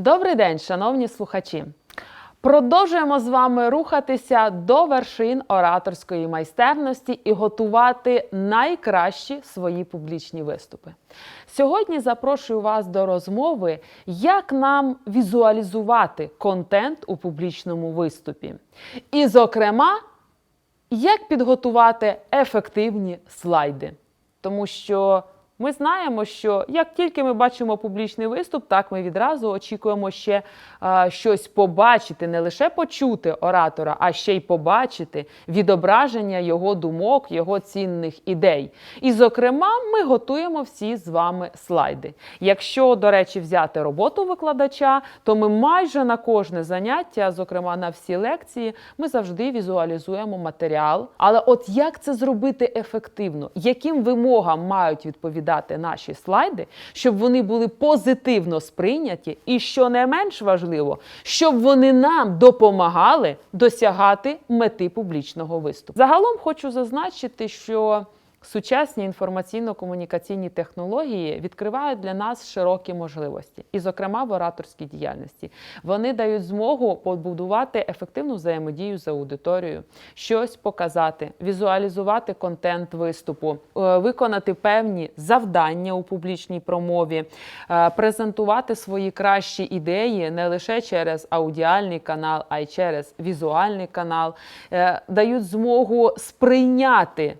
Добрий день, шановні слухачі. Продовжуємо з вами рухатися до вершин ораторської майстерності і готувати найкращі свої публічні виступи. Сьогодні запрошую вас до розмови, як нам візуалізувати контент у публічному виступі. І, зокрема, як підготувати ефективні слайди. Тому що ми знаємо, що як тільки ми бачимо публічний виступ, так ми відразу очікуємо ще а, щось побачити, не лише почути оратора, а ще й побачити відображення його думок, його цінних ідей. І, зокрема, ми готуємо всі з вами слайди. Якщо, до речі, взяти роботу викладача, то ми майже на кожне заняття, зокрема на всі лекції, ми завжди візуалізуємо матеріал. Але от як це зробити ефективно? Яким вимогам мають відповідати наші слайди, щоб вони були позитивно сприйняті, і що не менш важливо, щоб вони нам допомагали досягати мети публічного виступу. Загалом хочу зазначити, що Сучасні інформаційно-комунікаційні технології відкривають для нас широкі можливості, і, зокрема, в ораторській діяльності. Вони дають змогу побудувати ефективну взаємодію з аудиторією, щось показати, візуалізувати контент виступу, е, виконати певні завдання у публічній промові, е, презентувати свої кращі ідеї не лише через аудіальний канал, а й через візуальний канал, е, дають змогу сприйняти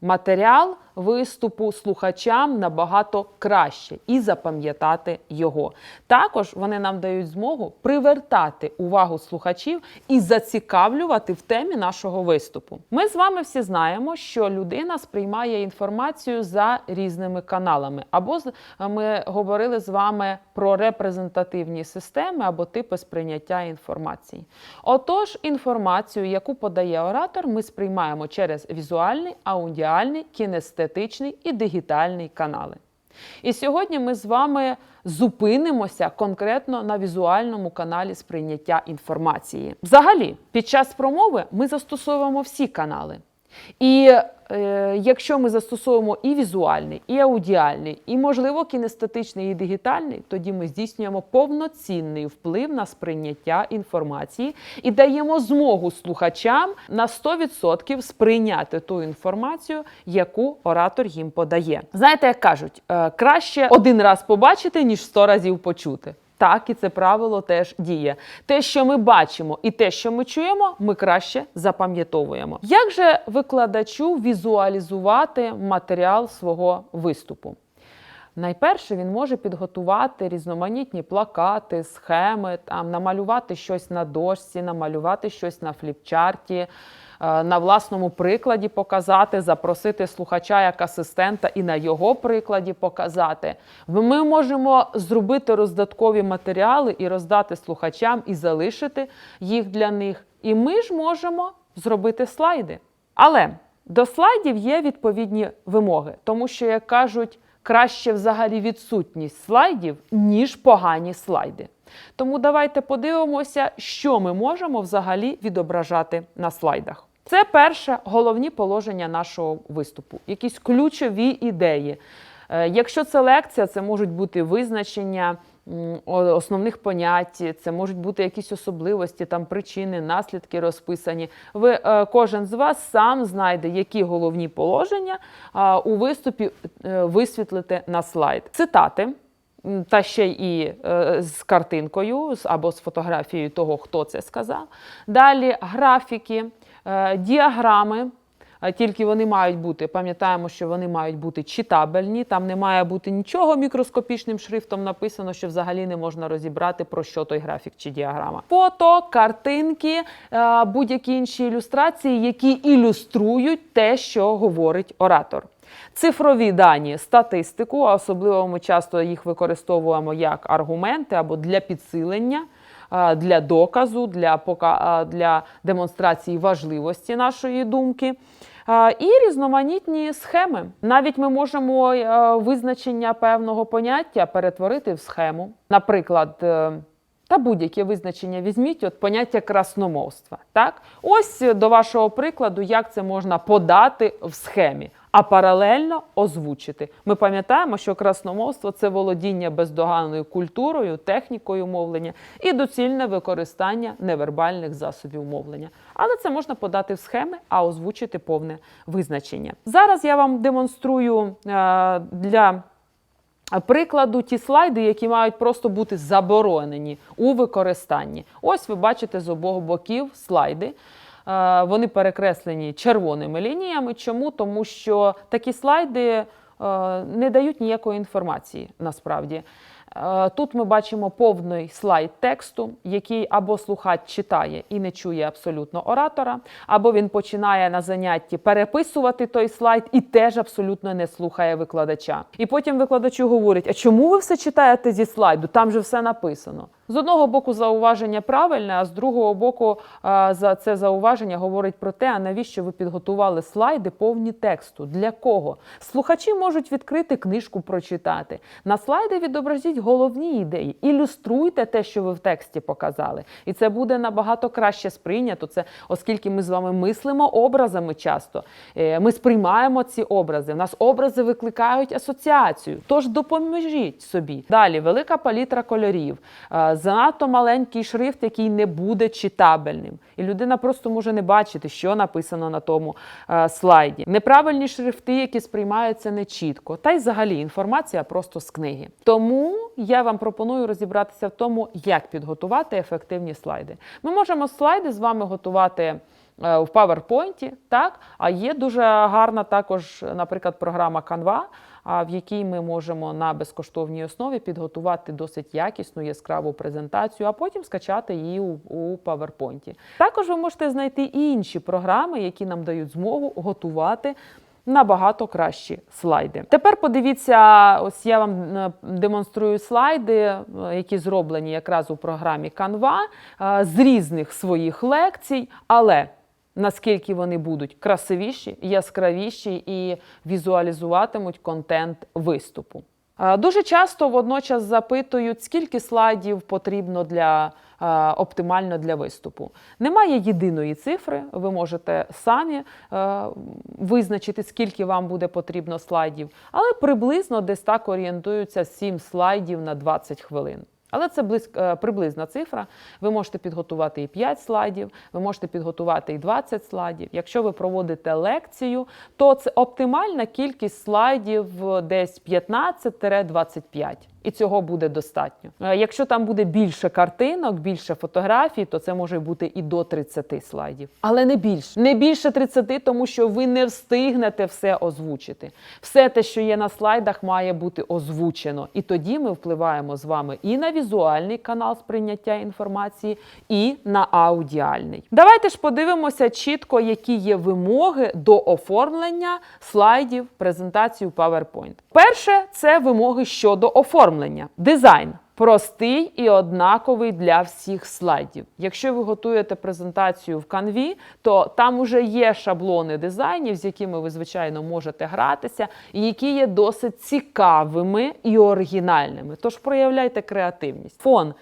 матеріал виступу слухачам набагато краще і запам'ятати його. Також вони нам дають змогу привертати увагу слухачів і зацікавлювати в темі нашого виступу. Ми з вами всі знаємо, що людина сприймає інформацію за різними каналами. Або ми говорили з вами про репрезентативні системи або типи сприйняття інформації. Отож, інформацію, яку подає оратор, ми сприймаємо через візуальний, аудіальний, кінестетичний і дигітальний канали. І сьогодні ми з вами зупинимося конкретно на візуальному каналі сприйняття інформації. Взагалі, під час промови ми застосовуємо всі канали. І е, якщо ми застосовуємо і візуальний, і аудіальний, і, можливо, кінестетичний і дигітальний, тоді ми здійснюємо повноцінний вплив на сприйняття інформації і даємо змогу слухачам на 100% сприйняти ту інформацію, яку оратор їм подає. Знаєте, як кажуть, е, краще один раз побачити, ніж 100 разів почути. Так, і це правило теж діє. Те, що ми бачимо, і те, що ми чуємо, ми краще запам'ятовуємо. Як же викладачу візуалізувати матеріал свого виступу? Найперше він може підготувати різноманітні плакати, схеми, там намалювати щось на дошці, намалювати щось на фліпчарті, на власному прикладі показати, запросити слухача як асистента і на його прикладі показати. Ми можемо зробити роздаткові матеріали і роздати слухачам, і залишити їх для них. І ми ж можемо зробити слайди. Але до слайдів є відповідні вимоги, тому що, як кажуть, краще взагалі відсутність слайдів, ніж погані слайди. Тому давайте подивимося, що ми можемо взагалі відображати на слайдах. Це перше головні положення нашого виступу, якісь ключові ідеї. Е, Якщо це лекція, це можуть бути визначення основних понять, це можуть бути якісь особливості, там причини, наслідки розписані. Ви е, кожен з вас сам знайде, які головні положення у виступі е, висвітлити на слайд. Цитати. Та ще і з картинкою або з фотографією того, хто це сказав. Далі графіки, діаграми, тільки вони мають бути. Пам'ятаємо, що вони мають бути читабельні. Там не має бути нічого мікроскопічним шрифтом написано, що взагалі не можна розібрати про що той графік чи діаграма. Фото, картинки, е, будь-які інші ілюстрації, які ілюструють те, що говорить оратор. Цифрові дані, статистику, а особливо ми часто їх використовуємо як аргументи або для підсилення для доказу, для, пока, для демонстрації важливості нашої думки. І різноманітні схеми. Навіть ми можемо е, визначення певного поняття перетворити в схему. Наприклад, е, та будь-яке визначення візьміть, от поняття красномовства. Так? Ось е, до вашого прикладу, як це можна подати в схемі. А паралельно озвучити. Ми пам'ятаємо, що красномовство це володіння бездоганною культурою, технікою мовлення і доцільне використання невербальних засобів мовлення. Але це можна подати в схеми, а озвучити повне визначення. Зараз я вам демонструю е, для прикладу ті слайди, які мають просто бути заборонені у використанні. Ось ви бачите з обох боків слайди. Е, Вони перекреслені червоними лініями. Чому? Тому що такі слайди е, не дають ніякої інформації насправді. Е, Тут ми бачимо повний слайд тексту, який або слухач читає і не чує абсолютно оратора, або він починає на занятті переписувати той слайд і теж абсолютно не слухає викладача. І потім викладачу говорить: а чому ви все читаєте зі слайду? Там же все написано. З одного боку, зауваження правильне, а з другого боку, е, за це зауваження говорить про те, а навіщо ви підготували слайди повні тексту? Для кого? Слухачі можуть відкрити книжку, прочитати. На слайди відобразіть головні ідеї, ілюструйте те, що ви в тексті показали. І це буде набагато краще сприйнято. Це оскільки ми з вами мислимо образами часто. Е, Ми сприймаємо ці образи. У нас образи викликають асоціацію. Тож допоможіть собі. Далі велика палітра кольорів. Занадто маленький шрифт, який не буде читабельним. І людина просто може не бачити, що написано на тому е, слайді. Неправильні шрифти, які сприймаються нечітко. Та й взагалі інформація просто з книги. Тому я вам пропоную розібратися в тому, як підготувати ефективні слайди. Ми можемо слайди з вами готувати е, в PowerPoint, так? А є дуже гарна також, наприклад, програма Canva, в якій ми можемо на безкоштовній основі підготувати досить якісну яскраву презентацію, а потім скачати її у, PowerPoint. Також ви можете знайти і інші програми, які нам дають змогу готувати. Набагато кращі слайди. Тепер подивіться, ось я вам е, демонструю слайди, е, які зроблені якраз у програмі Canva е, з різних своїх лекцій, але наскільки вони будуть красивіші, яскравіші і візуалізуватимуть контент виступу. Дуже часто водночас запитують, скільки слайдів потрібно для оптимально для виступу. Немає єдиної цифри, ви можете самі е, визначити, скільки вам буде потрібно слайдів, але приблизно десь так орієнтуються 7 слайдів на 20 хвилин. Але це близько, е, приблизна цифра. Ви можете підготувати і 5 слайдів, ви можете підготувати і 20 слайдів. Якщо ви проводите лекцію, то це оптимальна кількість слайдів е, десь 15-25. І цього буде достатньо. Е, Якщо там буде більше картинок, більше фотографій, то це може бути і до 30 слайдів. Але не більше. Не більше 30, тому що ви не встигнете все озвучити. Все те, що є на слайдах, має бути озвучено. І тоді ми впливаємо з вами і на візуальний канал сприйняття інформації, і на аудіальний. Давайте ж подивимося чітко, які є вимоги до оформлення слайдів презентації PowerPoint. Перше це вимоги щодо оформлення. Дизайн. Простий і однаковий для всіх слайдів. Якщо ви готуєте презентацію в Canvі, то там уже є шаблони дизайнів, з якими ви, звичайно, можете гратися, і які є досить цікавими і оригінальними. Тож проявляйте креативність. Фон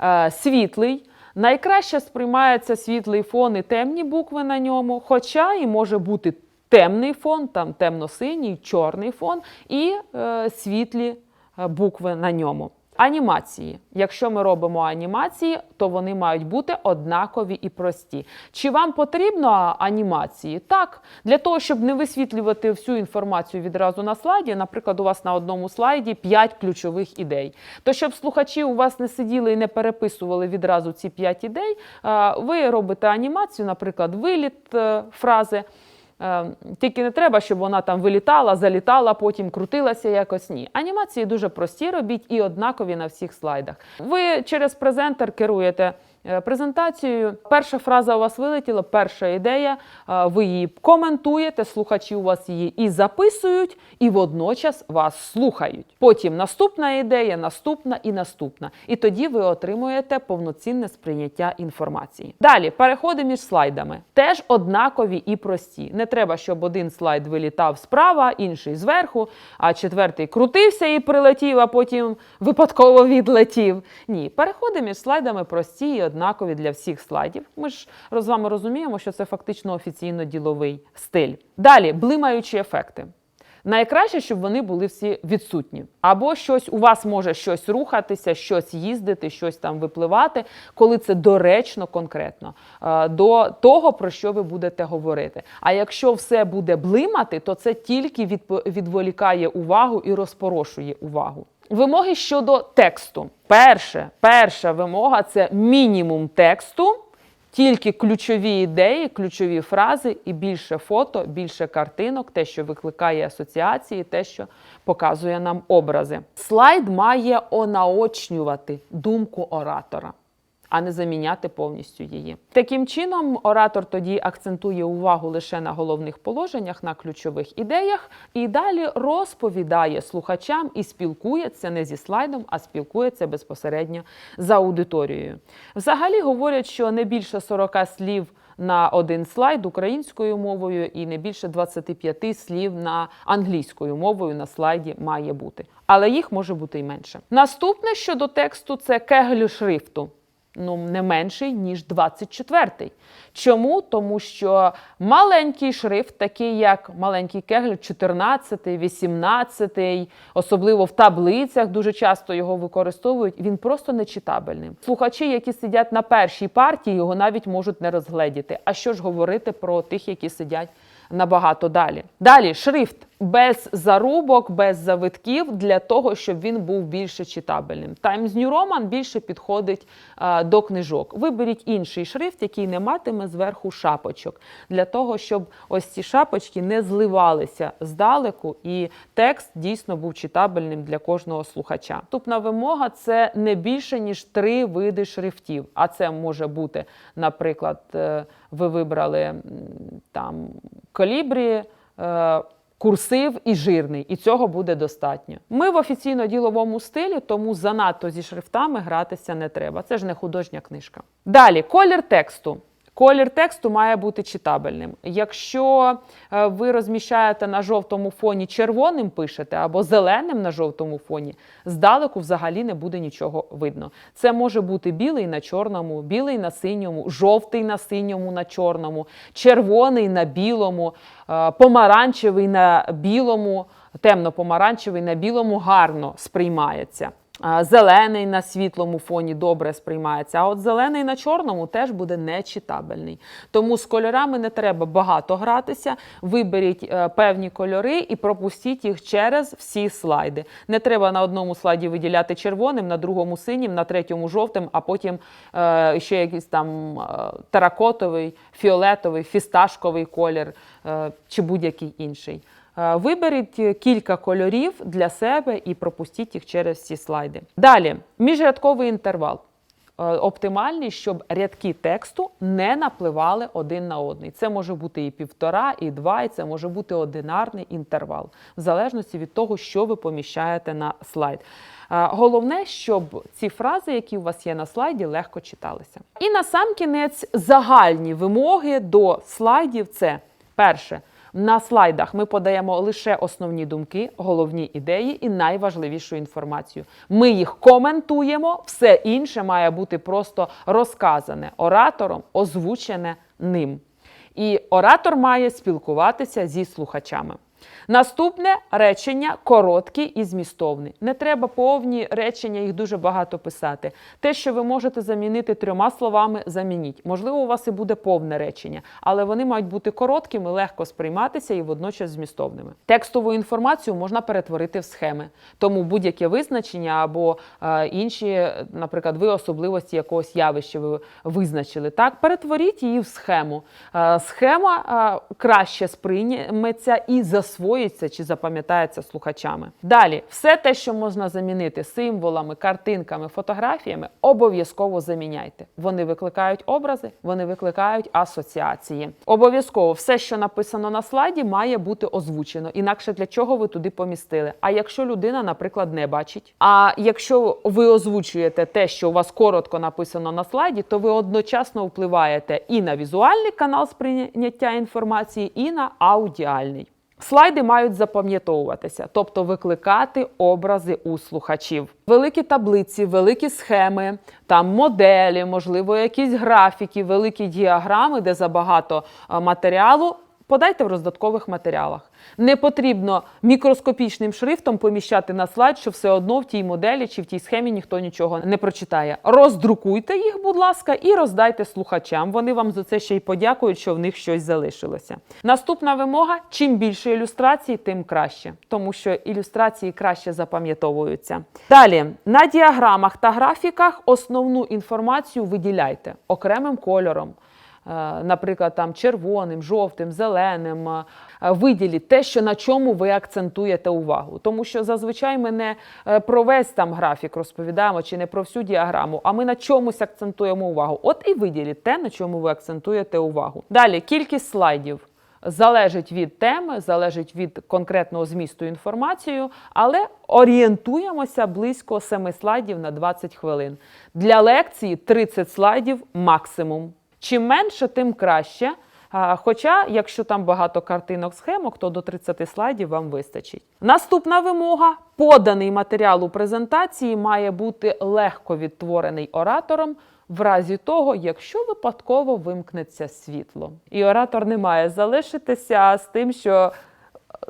е, світлий. Найкраще сприймається світлий фон і темні букви на ньому, хоча і може бути темний фон, там темно-синій, чорний фон і е, світлі букви на ньому. Анімації. Якщо ми робимо анімації, то вони мають бути однакові і прості. Чи вам потрібно анімації? Так, для того, щоб не висвітлювати всю інформацію відразу на слайді, наприклад, у вас на одному слайді 5 ключових ідей. То щоб слухачі у вас не сиділи і не переписували відразу ці 5 ідей, е, ви робите анімацію, наприклад, виліт е, фрази. Е, Тільки не треба, щоб вона там вилітала, залітала, потім крутилася якось. Ні. Анімації дуже прості робіть і однакові на всіх слайдах. Ви через презентер керуєте е, презентацією. Перша фраза у вас вилетіла, перша ідея. е, Ви її коментуєте, слухачі у вас її і записують, і водночас вас слухають. Потім наступна ідея, наступна і наступна. І тоді ви отримуєте повноцінне сприйняття інформації. Далі переходи між слайдами теж однакові і прості. Не треба, щоб один слайд вилітав справа, інший зверху, а четвертий крутився і прилетів, а потім випадково відлетів. Ні, переходи між слайдами прості і однакові для всіх слайдів. Ми ж з вами розуміємо, що це фактично офіційно діловий стиль. Далі блимаючі ефекти. Найкраще, щоб вони були всі відсутні. Або щось у вас може щось рухатися, щось їздити, щось там випливати, коли це доречно конкретно е, до того, про що ви будете говорити. А якщо все буде блимати, то це тільки відволікає увагу і розпорошує увагу. Вимоги щодо тексту. Перше, перша вимога це мінімум тексту. Тільки ключові ідеї, ключові фрази і більше фото, більше картинок, те, що викликає асоціації, те, що показує нам образи. Слайд має онаочнювати думку оратора, а не заміняти повністю її. Таким чином, оратор тоді акцентує увагу лише на головних положеннях, на ключових ідеях, і далі розповідає слухачам і спілкується не зі слайдом, а спілкується безпосередньо з аудиторією. Взагалі говорять, що не більше 40 слів. На один слайд українською мовою і не більше 25 слів на англійською мовою на слайді має бути, але їх може бути і менше. Наступне щодо тексту це кеглю шрифту ну, не менший, ніж 24-й. Чому? Тому що маленький шрифт, такий як маленький кегль, 14, 18, особливо в таблицях, дуже часто його використовують, він просто нечитабельний. Слухачі, які сидять на першій партії, його навіть можуть не розгледіти. А що ж говорити про тих, які сидять набагато далі. Далі шрифт без зарубок, без завитків для того, щоб він був більше читабельним. Times New Roman більше підходить а, до книжок. Виберіть інший шрифт, який не матиме зверху шапочок, для того, щоб ось ці шапочки не зливалися здалеку, і текст дійсно був читабельним для кожного слухача. Наступна вимога це не більше ніж три види шрифтів. А це може бути, наприклад, е, ви вибрали там колібрі. Курсив і жирний, і цього буде достатньо. Ми в офіційно-діловому стилі, тому занадто зі шрифтами гратися не треба. Це ж не художня книжка. Далі колір тексту. Колір тексту має бути читабельним. Якщо е, ви розміщаєте на жовтому фоні червоним пишете або зеленим на жовтому фоні, здалеку взагалі не буде нічого видно. Це може бути білий на чорному, білий на синьому, жовтий на синьому на чорному, червоний на білому, е, помаранчевий на білому, темно-помаранчевий на білому гарно сприймається. Зелений на світлому фоні добре сприймається, а от зелений на чорному теж буде нечитабельний. Тому з кольорами не треба багато гратися. Виберіть е, певні кольори і пропустіть їх через всі слайди. Не треба на одному слайді виділяти червоним, на другому синім, на третьому жовтим, а потім е, ще якийсь там е, теракотовий, фіолетовий, фісташковий колір чи будь-який інший. Е, Виберіть е, кілька кольорів для себе і пропустіть їх через всі слайди. Далі, міжрядковий інтервал. Е, Оптимальний, щоб рядки тексту не напливали один на одний. Це може бути і півтора, і два, і це може бути одинарний інтервал, в залежності від того, що ви поміщаєте на слайд. Головне, щоб ці фрази, які у вас є на слайді, легко читалися. І на сам кінець загальні вимоги до слайдів це перше. На слайдах ми подаємо лише основні думки, головні ідеї і найважливішу інформацію. Ми їх коментуємо, все інше має бути просто розказане оратором, озвучене ним. І оратор має спілкуватися зі слухачами. Наступне речення короткі і змістовні. Не треба повні речення, їх дуже багато писати. Те, що ви можете замінити трьома словами, замініть. Можливо, у вас і буде повне речення, але вони мають бути короткими, легко сприйматися і водночас змістовними. Текстову інформацію можна перетворити в схеми, тому будь-яке визначення або е, інші, наприклад, ви особливості якогось явища ви визначили. Так, перетворіть її в схему. Е, схема е, краще сприйметься і засвоїться чи запам'ятається слухачами. Далі, все те, що можна замінити символами, картинками, фотографіями, обов'язково заміняйте. Вони викликають образи, вони викликають асоціації. Обов'язково все, що написано на слайді, має бути озвучено. Інакше для чого ви туди помістили? А якщо людина, наприклад, не бачить, а якщо ви озвучуєте те, що у вас коротко написано на слайді, то ви одночасно впливаєте і на візуальний канал сприйняття інформації, і на аудіальний. Слайди мають запам'ятовуватися, тобто викликати образи у слухачів. Великі таблиці, великі схеми, там моделі, можливо, якісь графіки, великі діаграми, де забагато е, матеріалу. Подайте в роздаткових матеріалах. Не потрібно мікроскопічним шрифтом поміщати на слайд, що все одно в тій моделі чи в тій схемі ніхто нічого не прочитає. Роздрукуйте їх, будь ласка, і роздайте слухачам. Вони вам за це ще й подякують, що в них щось залишилося. Наступна вимога: чим більше ілюстрацій, тим краще, тому що ілюстрації краще запам'ятовуються. Далі на діаграмах та графіках основну інформацію виділяйте окремим кольором. Е, Наприклад, там червоним, жовтим, зеленим, е, виділіть те, що на чому ви акцентуєте увагу. Тому що зазвичай ми не е, про весь там графік розповідаємо чи не про всю діаграму, а ми на чомусь акцентуємо увагу. От і виділіть те, на чому ви акцентуєте увагу. Далі кількість слайдів. Залежить від теми, залежить від конкретного змісту інформації, але орієнтуємося близько 7 слайдів на 20 хвилин. Для лекції 30 слайдів максимум. Чим менше, тим краще. Хоча, якщо там багато картинок, схемок, то до 30 слайдів вам вистачить. Наступна вимога: поданий матеріал у презентації має бути легко відтворений оратором в разі того, якщо випадково вимкнеться світло. І оратор не має залишитися з тим, що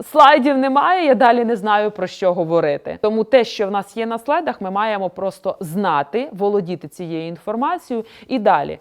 слайдів немає, я далі не знаю про що говорити. Тому те, що в нас є на слайдах, ми маємо просто знати, володіти цією інформацією і далі.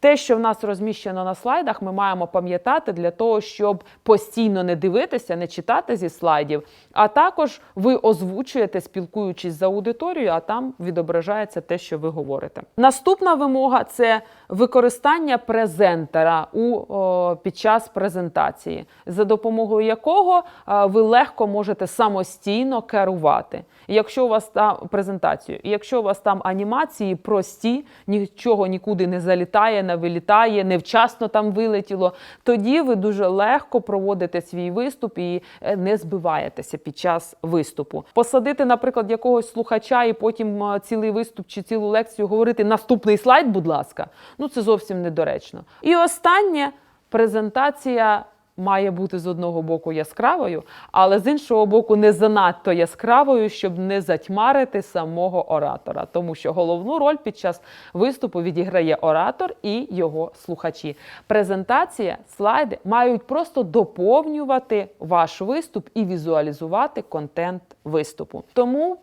Те, що в нас розміщено на слайдах, ми маємо пам'ятати для того, щоб постійно не дивитися, не читати зі слайдів. А також ви озвучуєте, спілкуючись з аудиторією, а там відображається те, що ви говорите. Наступна вимога це використання презентера у, о, під час презентації, за допомогою якого е, ви легко можете самостійно керувати. Якщо у вас там презентацію, якщо у вас там анімації прості, нічого нікуди не залітає, не вилітає, невчасно там вилетіло, тоді ви дуже легко проводите свій виступ і е, не збиваєтеся під час виступу. Посадити, наприклад, якогось слухача і потім е, цілий виступ чи цілу лекцію говорити наступний слайд, будь ласка, ну це зовсім недоречно. І останнє презентація має бути з одного боку яскравою, але з іншого боку, не занадто яскравою, щоб не затьмарити самого оратора. Тому що головну роль під час виступу відіграє оратор і його слухачі. Презентація, слайди мають просто доповнювати ваш виступ і візуалізувати контент виступу. Тому.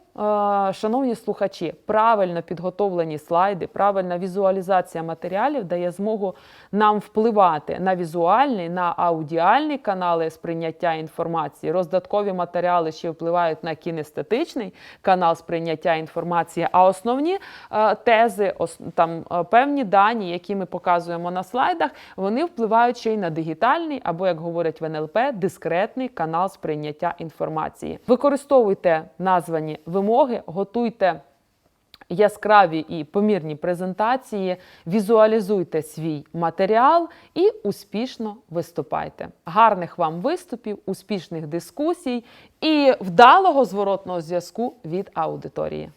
Шановні слухачі, правильно підготовлені слайди, правильна візуалізація матеріалів дає змогу нам впливати на візуальний, на аудіальні канали сприйняття інформації. Роздаткові матеріали ще впливають на кінестетичний канал сприйняття інформації. А основні е, тези, там е, певні дані, які ми показуємо на слайдах, вони впливають ще й на дигітальний, або як говорять в НЛП, дискретний канал сприйняття інформації. Використовуйте названі вимоги, готуйте яскраві і помірні презентації, візуалізуйте свій матеріал і успішно виступайте. Гарних вам виступів, успішних дискусій і вдалого зворотного зв'язку від аудиторії.